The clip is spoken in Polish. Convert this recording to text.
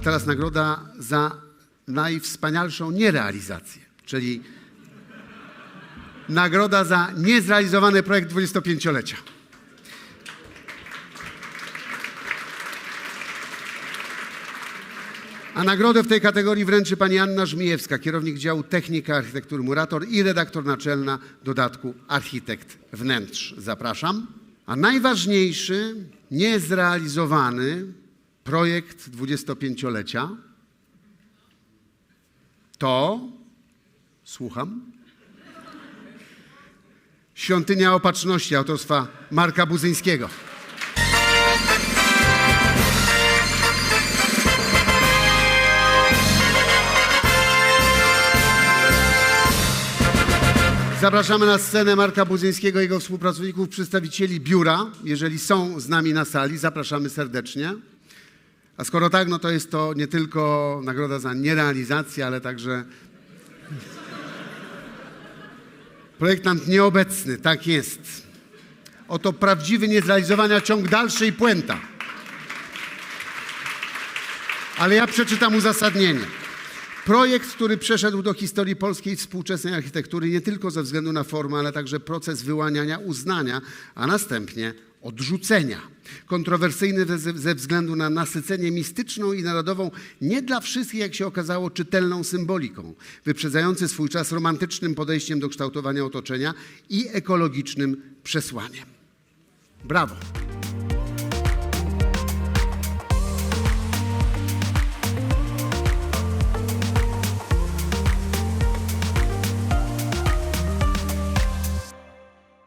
teraz nagroda za najwspanialszą nierealizację, czyli nagroda za niezrealizowany projekt 25-lecia. A nagrodę w tej kategorii wręczy pani Anna Żmijewska, kierownik działu Technika Architektury Murator i redaktor naczelna dodatku Architekt Wnętrz. Zapraszam. A najważniejszy, niezrealizowany projekt 25-lecia to, słucham, Świątynia Opatrzności autorstwa Marka Buzyńskiego. Zapraszamy na scenę Marka Buzyńskiego i jego współpracowników, przedstawicieli biura. Jeżeli są z nami na sali, zapraszamy serdecznie. A skoro tak, no to jest to nie tylko nagroda za nierealizację, ale także projektant nieobecny. Tak jest. Oto prawdziwy niezrealizowania ciąg dalszy i puenta. Ale ja przeczytam uzasadnienie. Projekt, który przeszedł do historii polskiej współczesnej architektury nie tylko ze względu na formę, ale także proces wyłaniania uznania, a następnie odrzucenia. Kontrowersyjny ze, względu na nasycenie mistyczną i narodową, nie dla wszystkich, jak się okazało, czytelną symboliką, wyprzedzający swój czas romantycznym podejściem do kształtowania otoczenia i ekologicznym przesłaniem. Brawo!